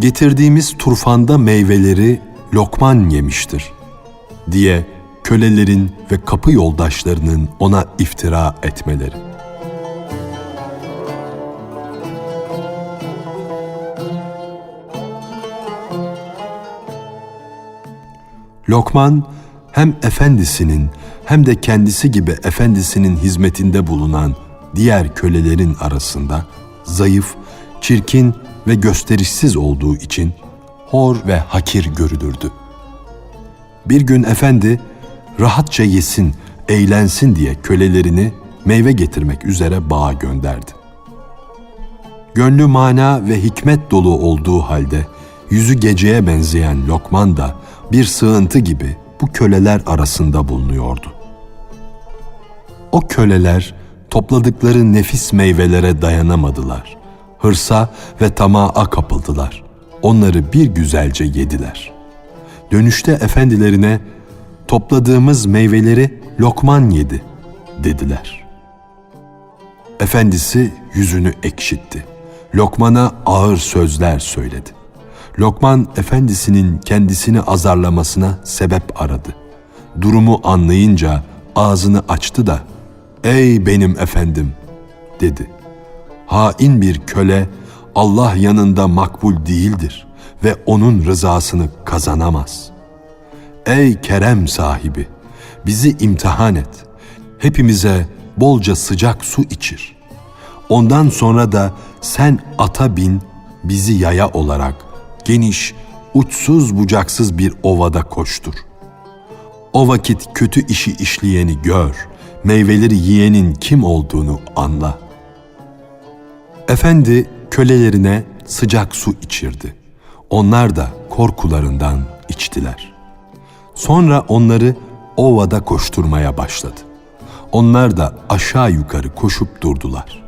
Getirdiğimiz turfanda meyveleri Lokman yemiştir diye kölelerin ve kapı yoldaşlarının ona iftira etmeleri. Lokman hem efendisinin hem de kendisi gibi efendisinin hizmetinde bulunan diğer kölelerin arasında zayıf, çirkin ve gösterişsiz olduğu için hor ve hakir görülürdü. Bir gün efendi rahatça yesin, eğlensin diye kölelerini meyve getirmek üzere bağa gönderdi. Gönlü mana ve hikmet dolu olduğu halde yüzü geceye benzeyen Lokman da bir sığıntı gibi bu köleler arasında bulunuyordu. O köleler topladıkları nefis meyvelere dayanamadılar. Hırsa ve tamağa kapıldılar. Onları bir güzelce yediler. Dönüşte efendilerine topladığımız meyveleri Lokman yedi dediler. Efendisi yüzünü ekşitti. Lokman'a ağır sözler söyledi. Lokman efendisinin kendisini azarlamasına sebep aradı. Durumu anlayınca ağzını açtı da "Ey benim efendim" dedi. Hain bir köle Allah yanında makbul değildir ve onun rızasını kazanamaz. Ey kerem sahibi, bizi imtihan et. Hepimize bolca sıcak su içir. Ondan sonra da sen ata bin, bizi yaya olarak geniş, uçsuz bucaksız bir ovada koştur. O vakit kötü işi işleyeni gör, meyveleri yiyenin kim olduğunu anla. Efendi kölelerine sıcak su içirdi. Onlar da korkularından içtiler. Sonra onları ovada koşturmaya başladı. Onlar da aşağı yukarı koşup durdular.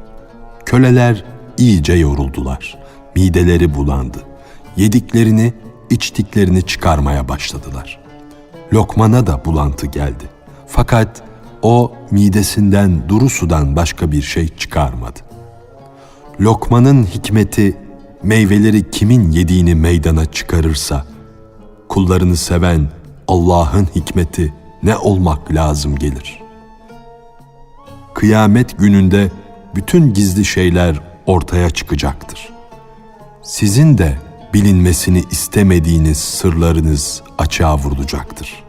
Köleler iyice yoruldular. Mideleri bulandı. Yediklerini, içtiklerini çıkarmaya başladılar. Lokman'a da bulantı geldi. Fakat o midesinden duru sudan başka bir şey çıkarmadı. Lokman'ın hikmeti meyveleri kimin yediğini meydana çıkarırsa, kullarını seven Allah'ın hikmeti ne olmak lazım gelir. Kıyamet gününde bütün gizli şeyler ortaya çıkacaktır. Sizin de bilinmesini istemediğiniz sırlarınız açığa vurulacaktır.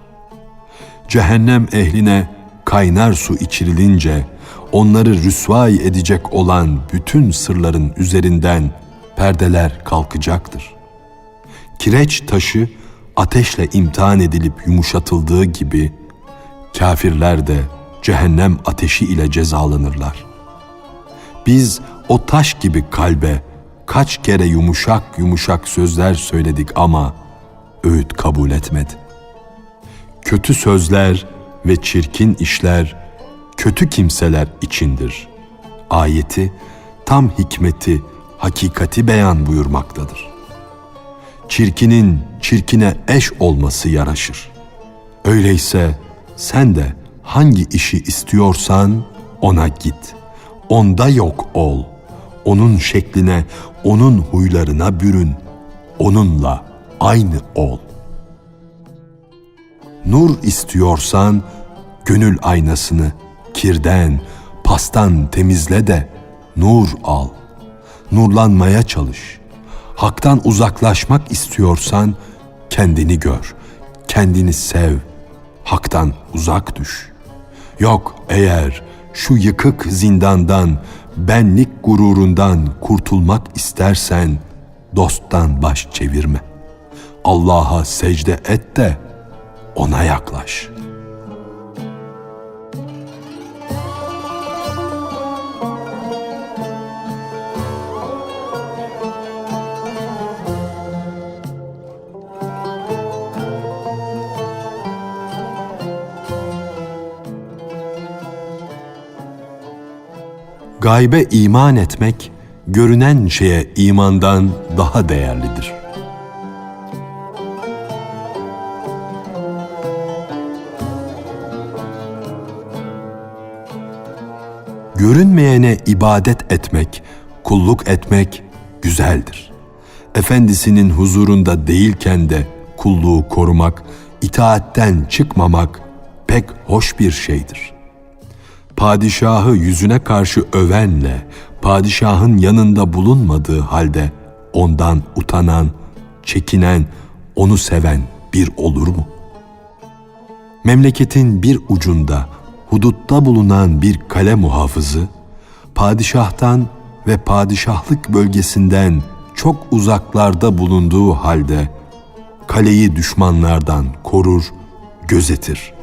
Cehennem ehline kaynar su içirilince onları rüsvay edecek olan bütün sırların üzerinden perdeler kalkacaktır. Kireç taşı ateşle imtihan edilip yumuşatıldığı gibi kafirler de cehennem ateşi ile cezalanırlar. Biz o taş gibi kalbe kaç kere yumuşak yumuşak sözler söyledik ama öğüt kabul etmedi. Kötü sözler ve çirkin işler kötü kimseler içindir. Ayeti tam hikmeti, hakikati beyan buyurmaktadır. Çirkinin çirkine eş olması yaraşır. Öyleyse sen de hangi işi istiyorsan ona git. Onda yok ol. Onun şekline, onun huylarına bürün. Onunla aynı ol. Nur istiyorsan gönül aynasını kirden, pastan temizle de nur al. Nurlanmaya çalış. Hak'tan uzaklaşmak istiyorsan kendini gör, kendini sev. Hak'tan uzak düş. Yok eğer şu yıkık zindandan, benlik gururundan kurtulmak istersen dosttan baş çevirme. Allah'a secde et de ona yaklaş.'' Gaybe iman etmek, görünen şeye imandan daha değerlidir. Görünmeyene ibadet etmek, kulluk etmek güzeldir. Efendisinin huzurunda değilken de kulluğu korumak, itaatten çıkmamak pek hoş bir şeydir. Padişahı yüzüne karşı övenle, padişahın yanında bulunmadığı halde ondan utanan, çekinen, onu seven bir olur mu? Memleketin bir ucunda, hudutta bulunan bir kale muhafızı, padişahtan ve padişahlık bölgesinden çok uzaklarda bulunduğu halde kaleyi düşmanlardan korur, gözetir.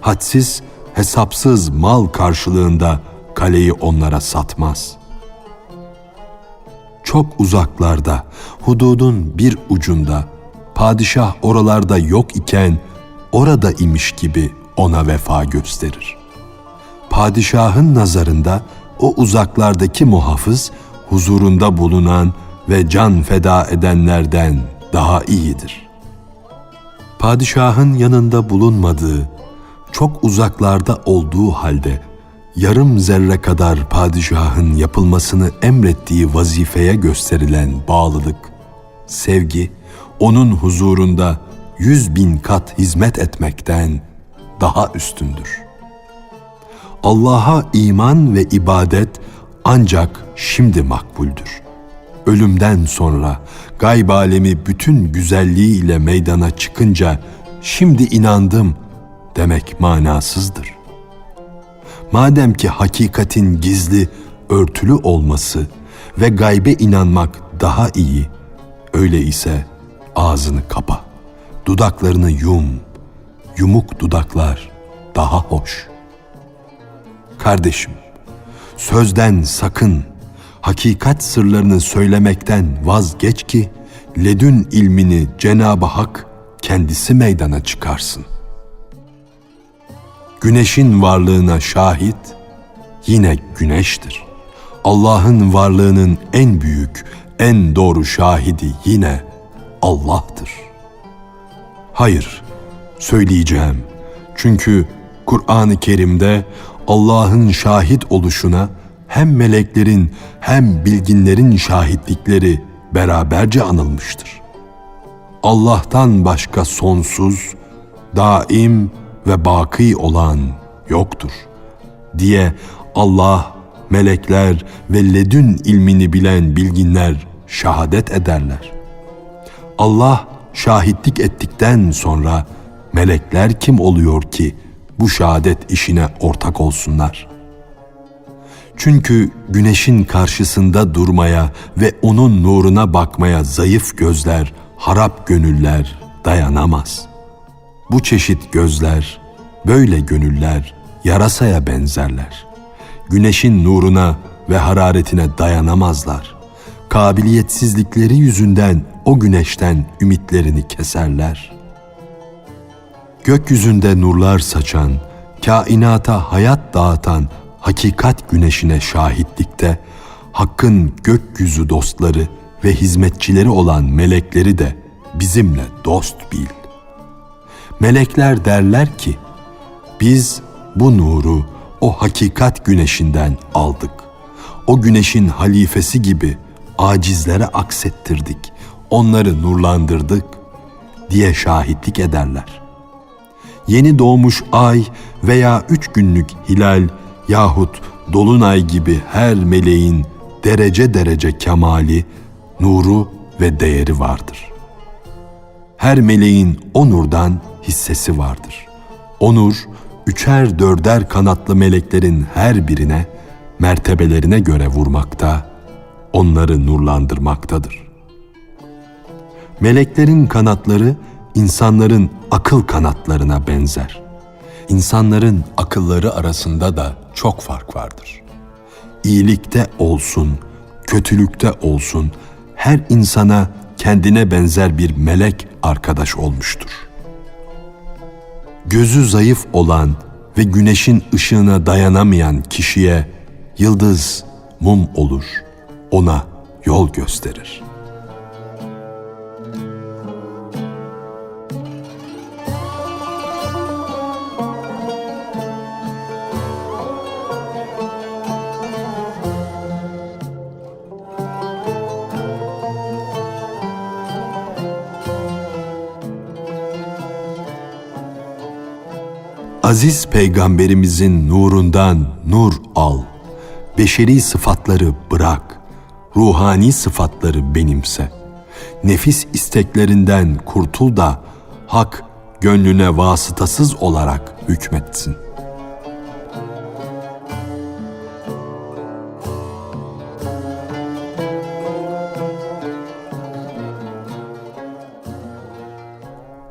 Hadsiz, hesapsız mal karşılığında kaleyi onlara satmaz. Çok uzaklarda, hududun bir ucunda, padişah oralarda yok iken orada imiş gibi ona vefa gösterir. Padişahın nazarında o uzaklardaki muhafız huzurunda bulunan ve can feda edenlerden daha iyidir. Padişahın yanında bulunmadığı, çok uzaklarda olduğu halde yarım zerre kadar padişahın yapılmasını emrettiği vazifeye gösterilen bağlılık, sevgi, onun huzurunda yüz bin kat hizmet etmekten daha üstündür. Allah'a iman ve ibadet ancak şimdi makbuldür. Ölümden sonra gayb alemi bütün güzelliğiyle meydana çıkınca şimdi inandım demek manasızdır. Madem ki hakikatin gizli, örtülü olması ve gaybe inanmak daha iyi, öyle ise ağzını kapa, dudaklarını yum, yumuk dudaklar daha hoş. Kardeşim, sözden sakın, hakikat sırlarını söylemekten vazgeç ki, ledün ilmini Cenab-ı Hak kendisi meydana çıkarsın. Güneşin varlığına şahit yine güneştir. Allah'ın varlığının en büyük, en doğru şahidi yine Allah'tır. Hayır, söyleyeceğim. Çünkü Kur'an-ı Kerim'de Allah'ın şahit oluşuna hem meleklerin hem bilginlerin şahitlikleri beraberce anılmıştır. Allah'tan başka sonsuz, daim ve baki olan yoktur diye Allah, melekler ve ledün ilmini bilen bilginler şahadet ederler. Allah şahitlik ettikten sonra melekler kim oluyor ki bu şahadet işine ortak olsunlar? Çünkü güneşin karşısında durmaya ve onun nuruna bakmaya zayıf gözler, harap gönüller dayanamaz.'' Bu çeşit gözler, böyle gönüller yarasaya benzerler. Güneşin nuruna ve hararetine dayanamazlar. Kabiliyetsizlikleri yüzünden o güneşten ümitlerini keserler. Gökyüzünde nurlar saçan, kainata hayat dağıtan hakikat güneşine şahitlikte, Hakk'ın gökyüzü dostları ve hizmetçileri olan melekleri de bizimle dost bil.'' Melekler derler ki, biz bu nuru o hakikat güneşinden aldık. O güneşin halifesi gibi acizlere aksettirdik, onları nurlandırdık diye şahitlik ederler. Yeni doğmuş ay veya üç günlük hilal yahut dolunay gibi her meleğin derece derece kemali, nuru ve değeri vardır. Her meleğin o nurdan hissesi vardır. Onur, üçer dörder kanatlı meleklerin her birine, mertebelerine göre vurmakta, onları nurlandırmaktadır. Meleklerin kanatları, insanların akıl kanatlarına benzer. İnsanların akılları arasında da çok fark vardır. İyilikte olsun, kötülükte olsun, her insana kendine benzer bir melek arkadaş olmuştur.'' gözü zayıf olan ve güneşin ışığına dayanamayan kişiye yıldız mum olur, ona yol gösterir.'' Aziz peygamberimizin nurundan nur al. Beşeri sıfatları bırak. Ruhani sıfatları benimse. Nefis isteklerinden kurtul da hak gönlüne vasıtasız olarak hükmetsin.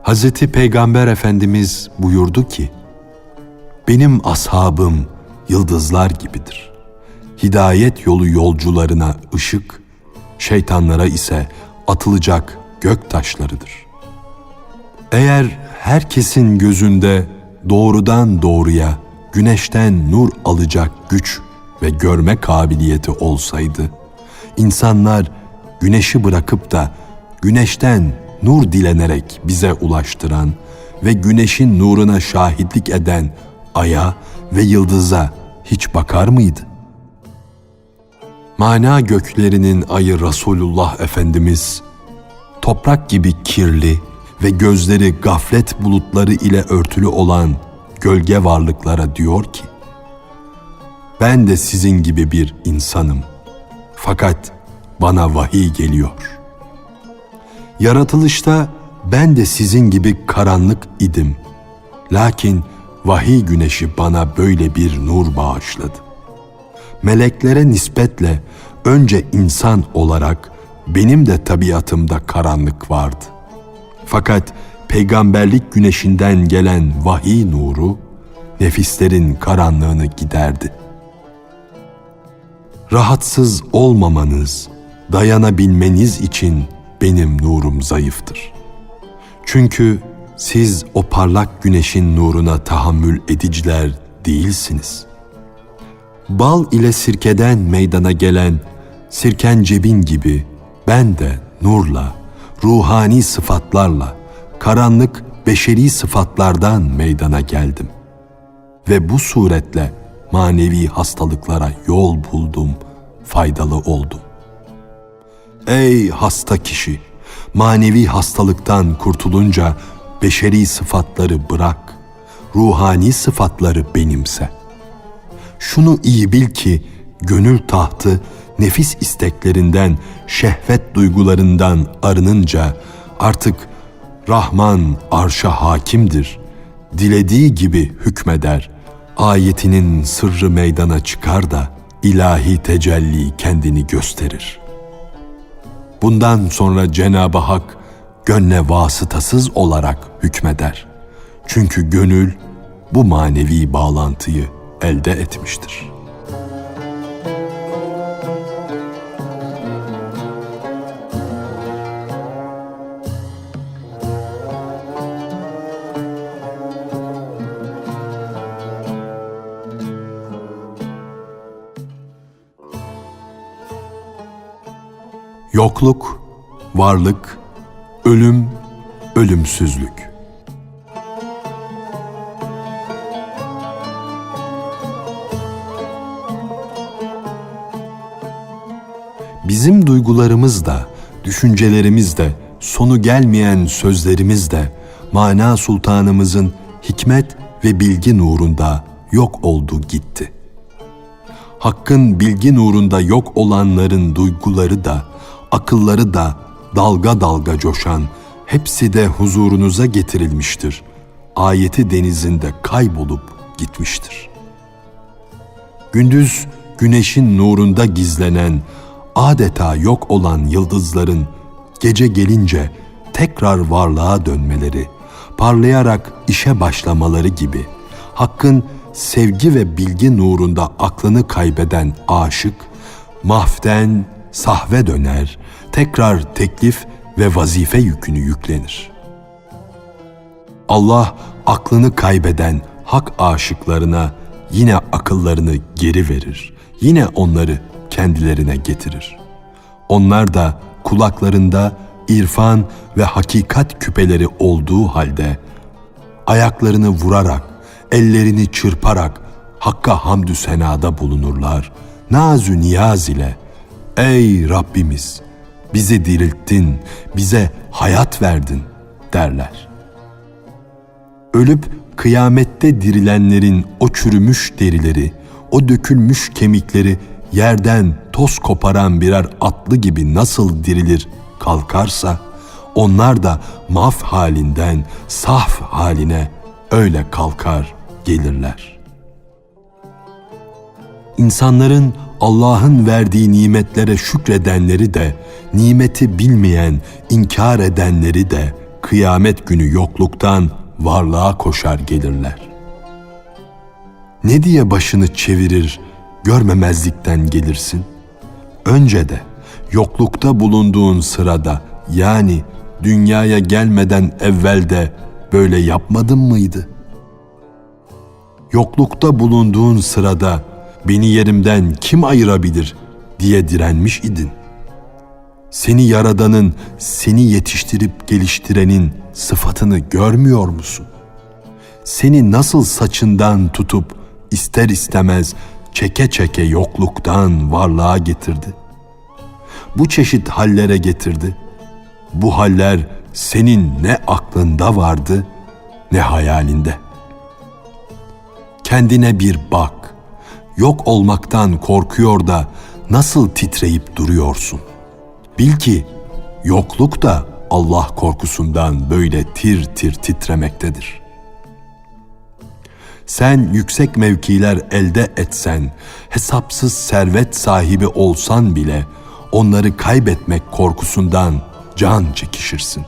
Hazreti Peygamber Efendimiz buyurdu ki, Benim ashabım yıldızlar gibidir. Hidayet yolu yolcularına ışık, şeytanlara ise atılacak gök taşlarıdır. Eğer herkesin gözünde doğrudan doğruya güneşten nur alacak güç ve görme kabiliyeti olsaydı, insanlar güneşi bırakıp da güneşten nur dilenerek bize ulaştıran ve güneşin nuruna şahitlik eden aya ve yıldıza hiç bakar mıydı? Mana göklerinin ayı Resulullah Efendimiz, toprak gibi kirli ve gözleri gaflet bulutları ile örtülü olan gölge varlıklara diyor ki, ben de sizin gibi bir insanım. Fakat bana vahiy geliyor. Yaratılışta ben de sizin gibi karanlık idim. Lakin vahiy güneşi bana böyle bir nur bağışladı. Meleklere nispetle önce insan olarak benim de tabiatımda karanlık vardı. Fakat peygamberlik güneşinden gelen vahiy nuru nefislerin karanlığını giderdi. Rahatsız olmamanız, dayanabilmeniz için benim nurum zayıftır. Çünkü siz o parlak güneşin nuruna tahammül ediciler değilsiniz. Bal ile sirkeden meydana gelen sirkencebin gibi ben de nurla, ruhani sıfatlarla, karanlık beşeri sıfatlardan meydana geldim. Ve bu suretle manevi hastalıklara yol buldum, faydalı oldum. Ey hasta kişi! Manevi hastalıktan kurtulunca beşeri sıfatları bırak, ruhani sıfatları benimse. Şunu iyi bil ki gönül tahtı nefis isteklerinden, şehvet duygularından arınınca artık Rahman arşa hakimdir. Dilediği gibi hükmeder. Ayetinin sırrı meydana çıkar da ilahi tecelli kendini gösterir.'' Bundan sonra Cenab-ı Hak gönle vasıtasız olarak hükmeder. Çünkü gönül bu manevi bağlantıyı elde etmiştir. Yokluk, varlık, ölüm, ölümsüzlük. Bizim duygularımız da, düşüncelerimiz de, sonu gelmeyen sözlerimiz de mana sultanımızın hikmet ve bilgi nurunda yok oldu gitti. Hakkın bilgi nurunda yok olanların duyguları da akılları da dalga dalga coşan, hepsi de huzurunuza getirilmiştir. Ayeti denizinde kaybolup gitmiştir. Gündüz güneşin nurunda gizlenen, adeta yok olan yıldızların gece gelince tekrar varlığa dönmeleri, parlayarak işe başlamaları gibi Hakk'ın sevgi ve bilgi nurunda aklını kaybeden aşık, mahften sahve döner, tekrar teklif ve vazife yükünü yüklenir. Allah aklını kaybeden hak aşıklarına yine akıllarını geri verir. Yine onları kendilerine getirir. Onlar da kulaklarında irfan ve hakikat küpeleri olduğu halde ayaklarını vurarak, ellerini çırparak Hakk'a hamdü senada bulunurlar. Nazü niyaz ile Ey Rabbimiz bizi dirilttin, bize hayat verdin derler. Ölüp kıyamette dirilenlerin o çürümüş derileri, o dökülmüş kemikleri yerden toz koparan birer atlı gibi nasıl dirilir kalkarsa, onlar da maf halinden saf haline öyle kalkar gelirler. İnsanların Allah'ın verdiği nimetlere şükredenleri de, nimeti bilmeyen, inkar edenleri de kıyamet günü yokluktan varlığa koşar gelirler. Ne diye başını çevirir, görmemezlikten gelirsin? Önce de yoklukta bulunduğun sırada yani dünyaya gelmeden evvelde böyle yapmadın mıydı? Yoklukta bulunduğun sırada beni yerimden kim ayırabilir diye direnmiş idin. Seni yaradanın, seni yetiştirip geliştirenin sıfatını görmüyor musun? Seni nasıl saçından tutup ister istemez çeke çeke yokluktan varlığa getirdi. Bu çeşit hallere getirdi. Bu haller senin ne aklında vardı ne hayalinde. Kendine bir bak. Yok olmaktan korkuyor da nasıl titreyip duruyorsun? Bil ki yokluk da Allah korkusundan böyle tir tir titremektedir. Sen yüksek mevkiler elde etsen, hesapsız servet sahibi olsan bile onları kaybetmek korkusundan can çekişirsin.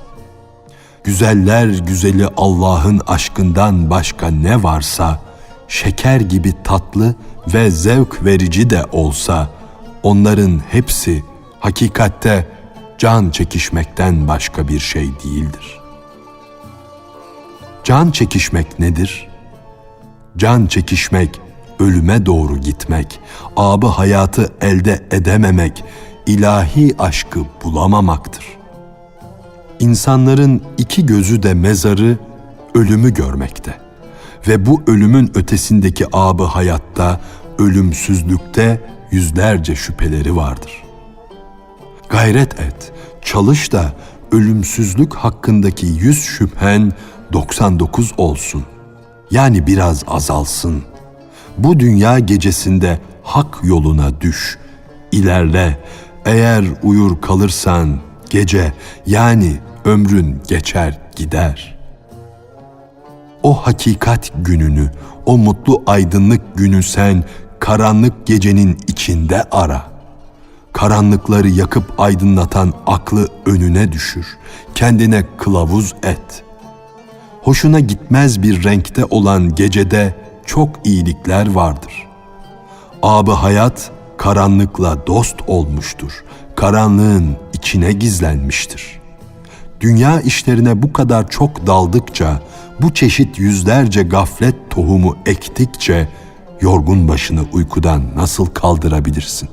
Güzeller güzeli Allah'ın aşkından başka ne varsa, şeker gibi tatlı ve zevk verici de olsa, onların hepsi hakikatte can çekişmekten başka bir şey değildir. Can çekişmek nedir? Can çekişmek, ölüme doğru gitmek, abı hayatı elde edememek, ilahi aşkı bulamamaktır. İnsanların iki gözü de mezarı, ölümü görmekte ve bu ölümün ötesindeki abı hayatta, ölümsüzlükte yüzlerce şüpheleri vardır. Gayret et, çalış da ölümsüzlük hakkındaki yüz şüphen 99 olsun. Yani biraz azalsın. Bu dünya gecesinde hak yoluna düş, ilerle. Eğer uyur kalırsan gece yani ömrün geçer gider. O hakikat gününü, o mutlu aydınlık günü sen karanlık gecenin içinde ara.'' karanlıkları yakıp aydınlatan aklı önüne düşür, kendine kılavuz et. Hoşuna gitmez bir renkte olan gecede çok iyilikler vardır. Abı hayat karanlıkla dost olmuştur, karanlığın içine gizlenmiştir. Dünya işlerine bu kadar çok daldıkça, bu çeşit yüzlerce gaflet tohumu ektikçe, yorgun başını uykudan nasıl kaldırabilirsin?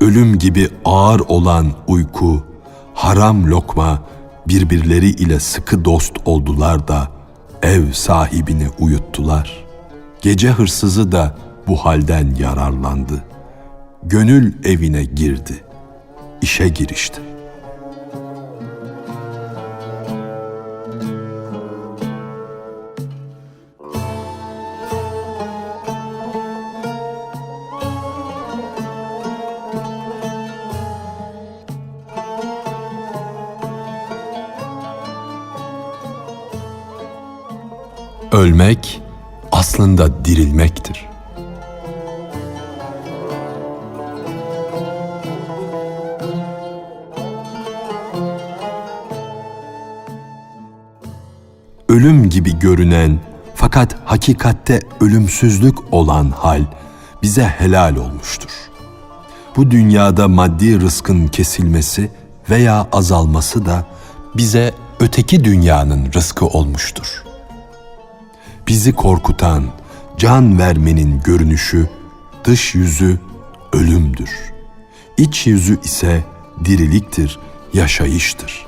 ölüm gibi ağır olan uyku, haram lokma birbirleri ile sıkı dost oldular da ev sahibini uyuttular. Gece hırsızı da bu halden yararlandı. Gönül evine girdi. İşe girişti. Ölmek aslında dirilmektir. Ölüm gibi görünen fakat hakikatte ölümsüzlük olan hal bize helal olmuştur. Bu dünyada maddi rızkın kesilmesi veya azalması da bize öteki dünyanın rızkı olmuştur.'' Bizi korkutan, can vermenin görünüşü, dış yüzü ölümdür. İç yüzü ise diriliktir, yaşayıştır.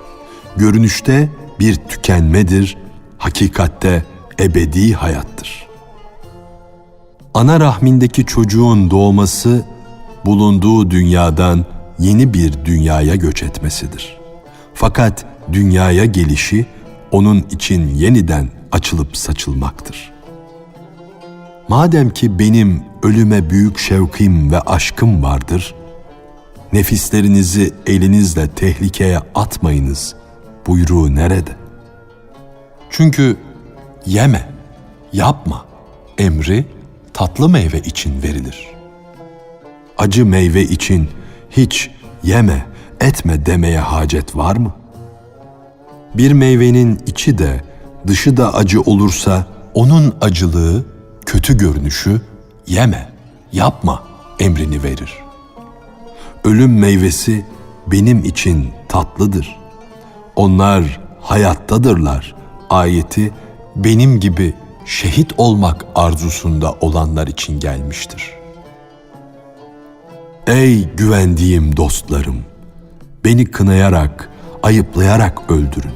Görünüşte bir tükenmedir, hakikatte ebedi hayattır. Ana rahmindeki çocuğun doğması, bulunduğu dünyadan yeni bir dünyaya göç etmesidir. Fakat dünyaya gelişi onun için yeniden açılıp saçılmaktır. Madem ki benim ölüme büyük şevkim ve aşkım vardır, nefislerinizi elinizle tehlikeye atmayınız buyruğu nerede? Çünkü yeme, yapma emri tatlı meyve için verilir. Acı meyve için hiç yeme, etme demeye hacet var mı? Bir meyvenin içi de dışı da acı olursa onun acılığı, kötü görünüşü yeme, yapma emrini verir. Ölüm meyvesi benim için tatlıdır. Onlar hayattadırlar. Ayeti benim gibi şehit olmak arzusunda olanlar için gelmiştir. Ey güvendiğim dostlarım! Beni kınayarak, ayıplayarak öldürün.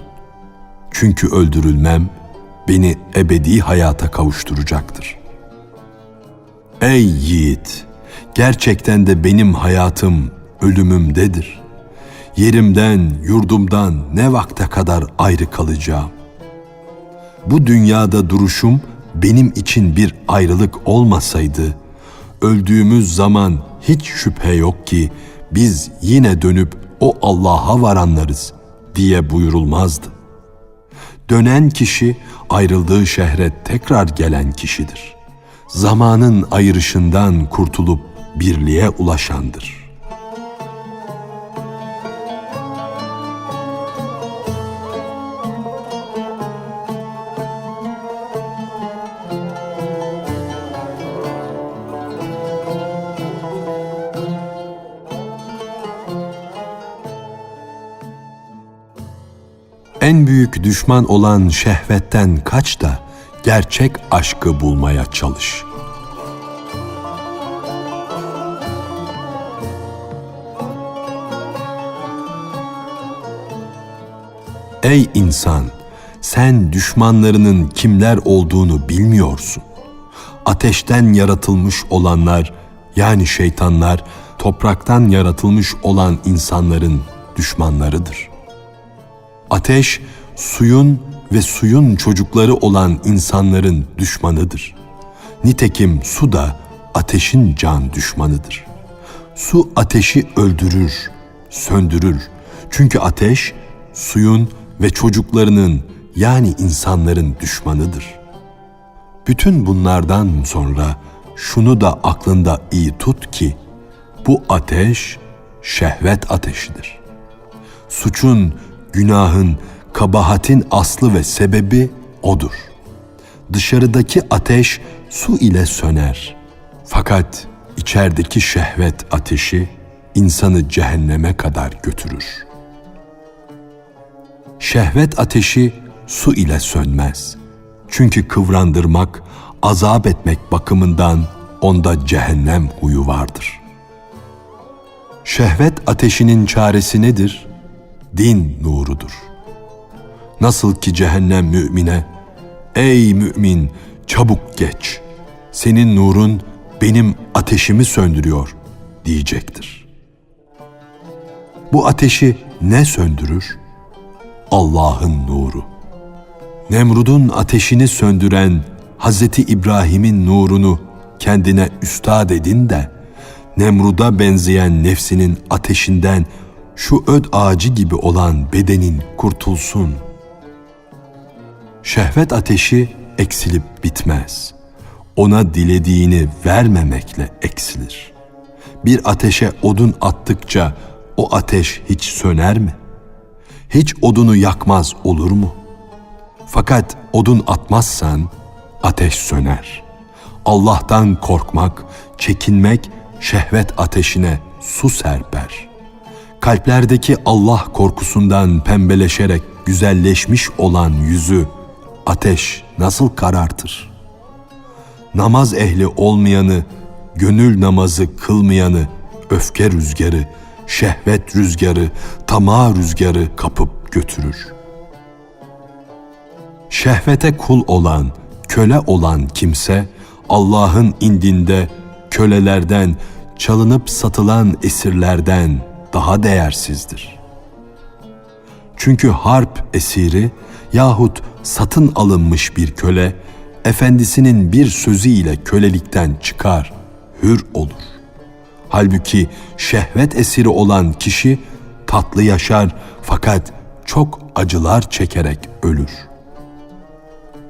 Çünkü öldürülmem beni ebedi hayata kavuşturacaktır. Ey yiğit! Gerçekten de benim hayatım ölümümdedir. Yerimden, yurdumdan ne vakte kadar ayrı kalacağım? Bu dünyada duruşum benim için bir ayrılık olmasaydı, öldüğümüz zaman hiç şüphe yok ki biz yine dönüp o Allah'a varanlarız diye buyurulmazdı. Dönen kişi ayrıldığı şehre tekrar gelen kişidir. Zamanın ayrışından kurtulup birliğe ulaşandır.'' Düşman olan şehvetten kaç da gerçek aşkı bulmaya çalış. Ey insan, sen düşmanlarının kimler olduğunu bilmiyorsun. Ateşten yaratılmış olanlar yani şeytanlar topraktan yaratılmış olan insanların düşmanlarıdır.'' Ateş, suyun ve suyun çocukları olan insanların düşmanıdır. Nitekim su da ateşin can düşmanıdır. Su ateşi öldürür, söndürür. Çünkü ateş suyun ve çocuklarının yani insanların düşmanıdır. Bütün bunlardan sonra şunu da aklında iyi tut ki bu ateş şehvet ateşidir. Suçun günahın, kabahatin aslı ve sebebi odur. Dışarıdaki ateş su ile söner. Fakat içerideki şehvet ateşi insanı cehenneme kadar götürür. Şehvet ateşi su ile sönmez. Çünkü kıvrandırmak, azap etmek bakımından onda cehennem huyu vardır. Şehvet ateşinin çaresi nedir? din nurudur. Nasıl ki cehennem mümine, ey mümin çabuk geç, senin nurun benim ateşimi söndürüyor diyecektir. Bu ateşi ne söndürür? Allah'ın nuru. Nemrud'un ateşini söndüren Hazreti İbrahim'in nurunu kendine üstad edin de Nemrud'a benzeyen nefsinin ateşinden şu öd ağacı gibi olan bedenin kurtulsun. Şehvet ateşi eksilip bitmez. Ona dilediğini vermemekle eksilir. Bir ateşe odun attıkça o ateş hiç söner mi? Hiç odunu yakmaz olur mu? Fakat odun atmazsan ateş söner. Allah'tan korkmak, çekinmek şehvet ateşine su serper.'' kalplerdeki Allah korkusundan pembeleşerek güzelleşmiş olan yüzü ateş nasıl karartır? Namaz ehli olmayanı, gönül namazı kılmayanı, öfke rüzgarı, şehvet rüzgarı, tamah rüzgarı kapıp götürür. Şehvete kul olan, köle olan kimse Allah'ın indinde kölelerden, çalınıp satılan esirlerden, daha değersizdir. Çünkü harp esiri yahut satın alınmış bir köle, efendisinin bir sözüyle kölelikten çıkar, hür olur. Halbuki şehvet esiri olan kişi tatlı yaşar fakat çok acılar çekerek ölür.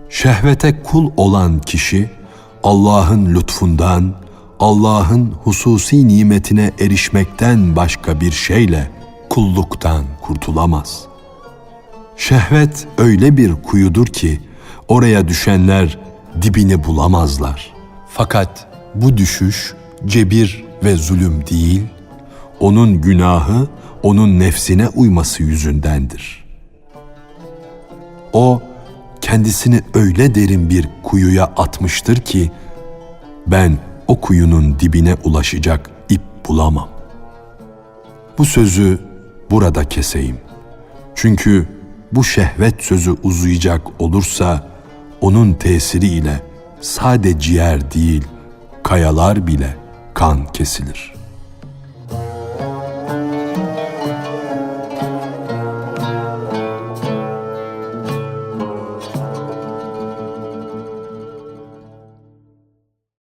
Şehvete kul olan kişi Allah'ın lütfundan, Allah'ın hususi nimetine erişmekten başka bir şeyle kulluktan kurtulamaz. Şehvet öyle bir kuyudur ki oraya düşenler dibini bulamazlar. Fakat bu düşüş cebir ve zulüm değil, onun günahı onun nefsine uyması yüzündendir. O kendisini öyle derin bir kuyuya atmıştır ki ben o kuyunun dibine ulaşacak ip bulamam. Bu sözü burada keseyim. Çünkü bu şehvet sözü uzayacak olursa onun tesiriyle sade ciğer değil kayalar bile kan kesilir.''